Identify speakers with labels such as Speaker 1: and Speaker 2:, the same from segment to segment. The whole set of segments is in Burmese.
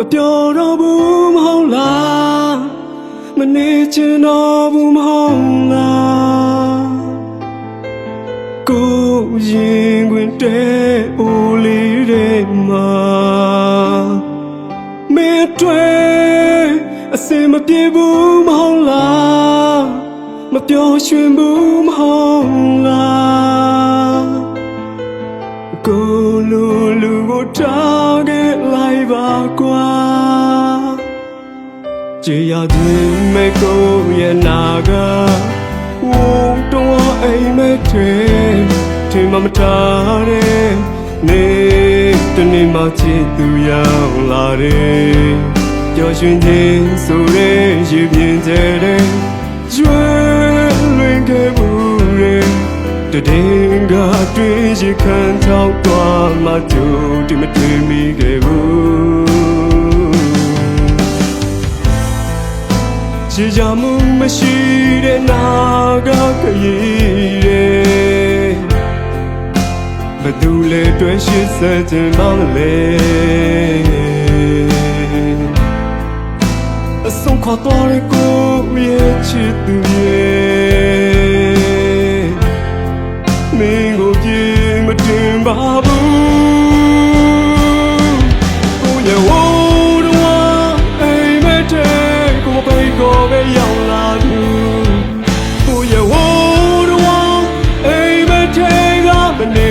Speaker 1: မပြောတော့ဘူးမဟုတ်လားမနေချင်တော့ဘူးမဟုတ်လားကိုရင်ခွင်တဲ့အိုလေးတွေမှာမေတွေ့အစင်မပြေဘူးမဟုတ်လားမပြောရွှင်ဘူးမဟုတ်လားကိုလူလူကိုထား ကြည်ရသည်မဲ့ကိုရဲ့နာကဝုန်းတော့အိမ်မဲ့တဲ့ထင်မှမထားတဲ့နေတနေ့မှချစ်သူရောက်လာတယ်ပျော်ရွှင်ခြင်းဆိုတဲ့ရည်ပြင်းတဲ့ကျွဲလွင်ခဲ့ဘူးရဲ့တည်ငါတွေ့ ရခံထောက်သွားမှကြိုဒီမတွေ့မိခဲ့ဘူးချီကြမှုမရှိတဲ့နာကခရီးတဲ့ဘယ်သူလဲတွေ့ရှိစခြင်းမောင်းလဲ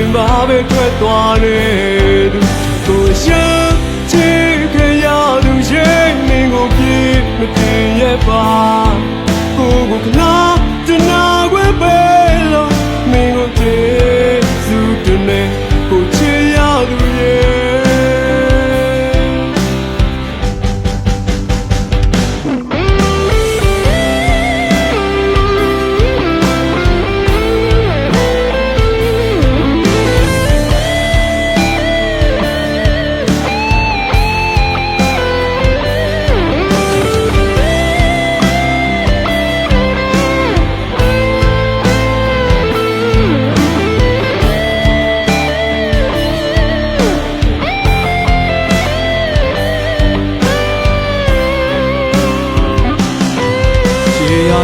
Speaker 1: မနေပါပဲထွက်သွားတယ်သူကိုရှမ်းချစ်ခဲ့ရသူရဲ့မင်းကိုပြေမတင်ရဲ့ပါကိုကိုခနာ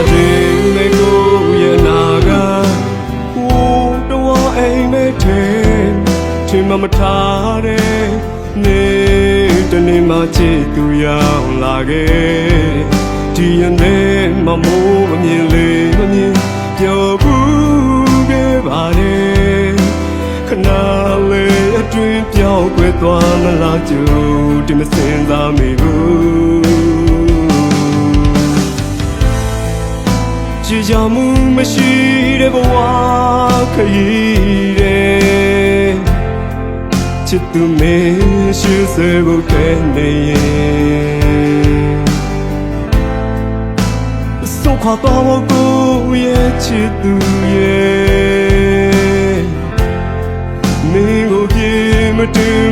Speaker 1: ချေရသည်မေကိုရဲ့နာကဝိုးတော်အိမ်မဲတဲ့ချင်မမထားတဲ့နေတနေ့မှချစ်သူရောက်လာခဲ့ဒီရနဲ့မမိုးမမြင်လေမမြင်ပြောဘူးခဲ့ပါတယ်ခဏလေးအတွင်ပြောင်းကွယ်သွားမလားကြို့ဒီမစင်သားမိဘူး ကြည်ကြမှုမရှိတဲ့ဘဝခရီးတဲ့ချစ်သူမင်းရှိစေဖို့ကဲနေရင်ဆုံးခွာတော့ကိုရဲ့ချစ်သူရဲ့မင်းကိုပြေမတင်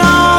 Speaker 1: အ